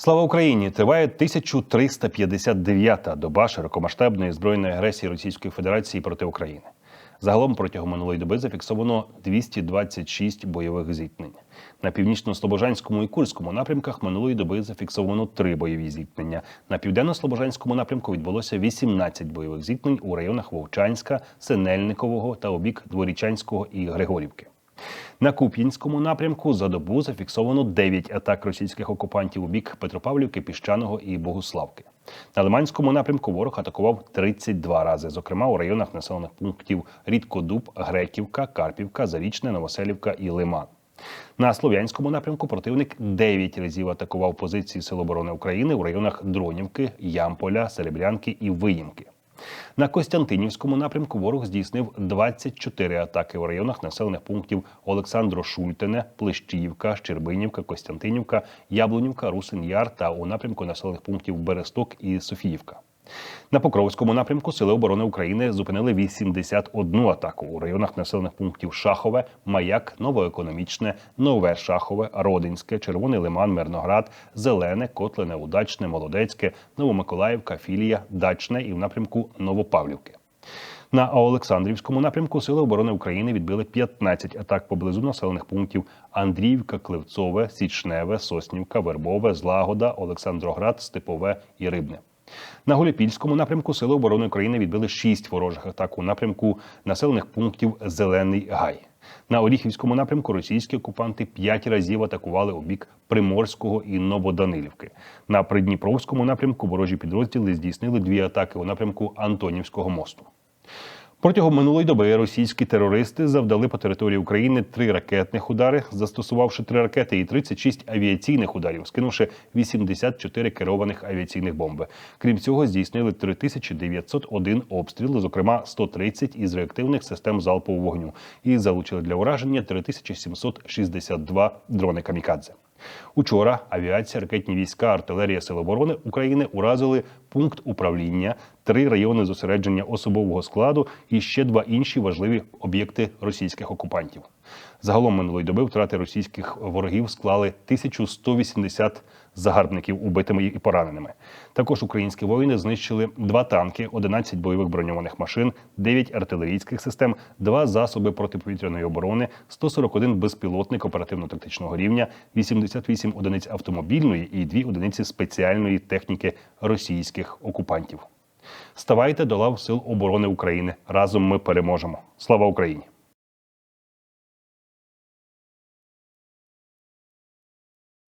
Слава Україні! Триває 1359-та доба широкомасштабної збройної агресії Російської Федерації проти України. Загалом протягом минулої доби зафіксовано 226 бойових зіткнень. На північно-слобожанському і Курському напрямках минулої доби зафіксовано три бойові зіткнення. На південно-слобожанському напрямку відбулося 18 бойових зіткнень у районах Вовчанська, Синельникового та обік Дворічанського і Григорівки. На Куп'янському напрямку за добу зафіксовано 9 атак російських окупантів у бік Петропавлівки, Піщаного і Богуславки. На Лиманському напрямку ворог атакував 32 рази, зокрема у районах населених пунктів Рідкодуб, Греківка, Карпівка, Зарічне, Новоселівка і Лиман. На Слов'янському напрямку противник 9 разів атакував позиції Сил оборони України у районах Дронівки, Ямполя, Серебрянки і Виїмки. На Костянтинівському напрямку ворог здійснив 24 атаки у районах населених пунктів Олександро Шультине, Плещіївка, Щербинівка, Костянтинівка, Яблунівка, Русин Яр та у напрямку населених пунктів Бересток і Софіївка. На Покровському напрямку Сили оборони України зупинили 81 атаку у районах населених пунктів Шахове, Маяк, Новоекономічне, Нове Шахове, Родинське, Червоний Лиман, Мирноград, Зелене, Котлине, Удачне, Молодецьке, Новомиколаївка, Філія, Дачне і в напрямку Новопавлівки. На Олександрівському напрямку Сили оборони України відбили 15 атак поблизу населених пунктів Андріївка, Кливцове, Січневе, Соснівка, Вербове, Злагода, Олександроград, Степове і Рибне. На Голіпільському напрямку Сили оборони України відбили шість ворожих атак у напрямку населених пунктів Зелений Гай. На Оріхівському напрямку російські окупанти п'ять разів атакували у бік Приморського і Новоданилівки. На Придніпровському напрямку ворожі підрозділи здійснили дві атаки у напрямку Антонівського мосту. Протягом минулої доби російські терористи завдали по території України три ракетних удари, застосувавши три ракети і 36 авіаційних ударів, скинувши 84 керованих авіаційних бомби. Крім цього, здійснили 3901 обстріл, зокрема 130 із реактивних систем залпового вогню, і залучили для ураження 3762 дрони камікадзе. Учора авіація, ракетні війська, артилерія Сил оборони України уразили пункт управління, три райони зосередження особового складу і ще два інші важливі об'єкти російських окупантів. Загалом минулої доби втрати російських ворогів склали 1180 загарбників убитими і пораненими. Також українські воїни знищили два танки, 11 бойових броньованих машин, 9 артилерійських систем, два засоби протиповітряної оборони, 141 безпілотник оперативно-тактичного рівня, 88 одиниць автомобільної і 2 одиниці спеціальної техніки російських окупантів. Ставайте до лав Сил оборони України. Разом ми переможемо. Слава Україні!